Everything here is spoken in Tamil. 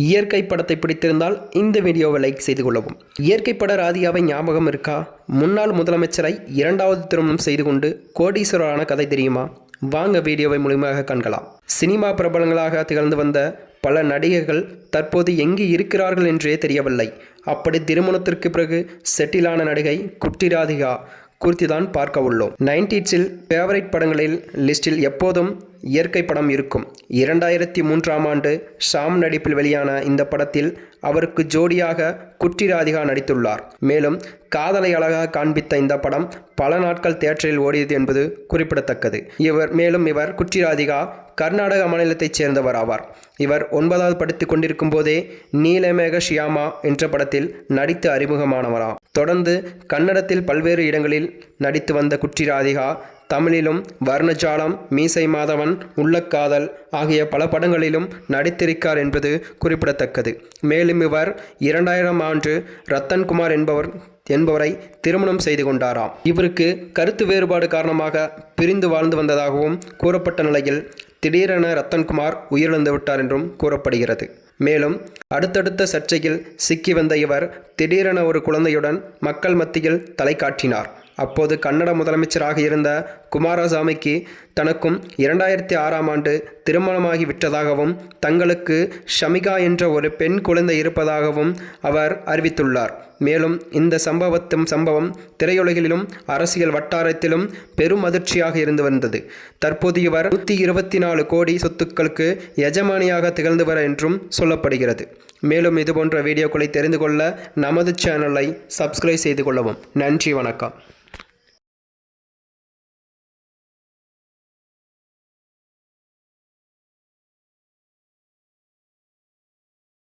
இயற்கை படத்தை பிடித்திருந்தால் இந்த வீடியோவை லைக் செய்து கொள்ளவும். இயற்கை பட ராதிகாவை ஞாபகம் இருக்கா? முன்னாள் முதலமைச்சரை இரண்டாவது திருமணம் செய்து கொண்டு கோடீஸ்வரரான கதை தெரியுமா? வாங்க வீடியோவை முழுமையாக காண்கலாம். சினிமா பிரபலங்களாக திகழ்ந்து வந்த பல நடிகைகள் தற்போது எங்கு இருக்கிறார்கள் என்றே தெரியவில்லை. அப்படி திருமணத்திற்கு பிறகு செட்டிலான நடிகை குட்டி ராதிகா குறித்து தான் பார்க்க உள்ளோம் நைன்டிஸில் ஃபேவரைட் படங்களில் லிஸ்டில் எப்போதும் இயற்கை படம் இருக்கும். இரண்டாயிரத்தி மூன்றாம் ஆண்டு ஷாம் நடிப்பில் வெளியான இந்த படத்தில் அவருக்கு ஜோடியாக குட்டி ராதிகா நடித்துள்ளார். மேலும் காதலை அழகாக காண்பித்த இந்த படம் பல நாட்கள் தியேட்டரில் ஓடியது என்பது குறிப்பிடத்தக்கது. இவர் மேலும் இவர் குட்டி ராதிகா கர்நாடக மாநிலத்தைச் சேர்ந்தவர் ஆவார். இவர் ஒன்பதாவது படித்துக் கொண்டிருக்கும் போதே நீலமேக ஷியாமா என்ற படத்தில் நடித்து அறிமுகமானவராம் தொடர்ந்து கன்னடத்தில் பல்வேறு இடங்களில் நடித்து வந்த குட்டி ராதிகா தமிழிலும் வர்ணஜாலம் மீசை மாதவன் உள்ளக்காதல் ஆகிய பல படங்களிலும் நடித்திருக்கார் என்பது குறிப்பிடத்தக்கது. மேலும் இவர் இரண்டாயிரம் ஆண்டு ரத்தன்குமார் என்பவர் என்பவரை திருமணம் செய்து கொண்டாராம் இவருக்கு கருத்து வேறுபாடு காரணமாக பிரிந்து வாழ்ந்து வந்ததாகவும் கூறப்பட்ட நிலையில் திடீரென ரத்தன்குமார் உயிரிழந்து விட்டார் என்றும் கூறப்படுகிறது. மேலும் அடுத்தடுத்த சர்ச்சையில் சிக்கி வந்த இவர் திடீரென ஒரு குழந்தையுடன் மக்கள் மத்தியில் தலை காட்டினார். அப்போது கன்னட முதலமைச்சராக இருந்த குமாரசாமிக்கு தனக்கும் இரண்டாயிரத்தி ஆறாம் ஆண்டு திருமணமாகி விட்டதாகவும் தங்களுக்கு ஷமிகா என்ற ஒரு பெண் குழந்தை இருப்பதாகவும் அவர் அறிவித்துள்ளார். மேலும் இந்த சம்பவத்தும் சம்பவம் திரையுலகிலும் அரசியல் வட்டாரத்திலும் பெரும் அதிர்ச்சியாக இருந்து வந்தது. தற்போது இவர் நூற்றி இருபத்தி நாலு கோடி சொத்துக்களுக்கு எஜமானியாக திகழ்ந்தவர் என்றும் சொல்லப்படுகிறது. மேலும் இதுபோன்ற வீடியோக்களை தெரிந்து கொள்ள நமது சேனலை சப்ஸ்கிரைப் செய்து கொள்ளவும். நன்றி வணக்கம்.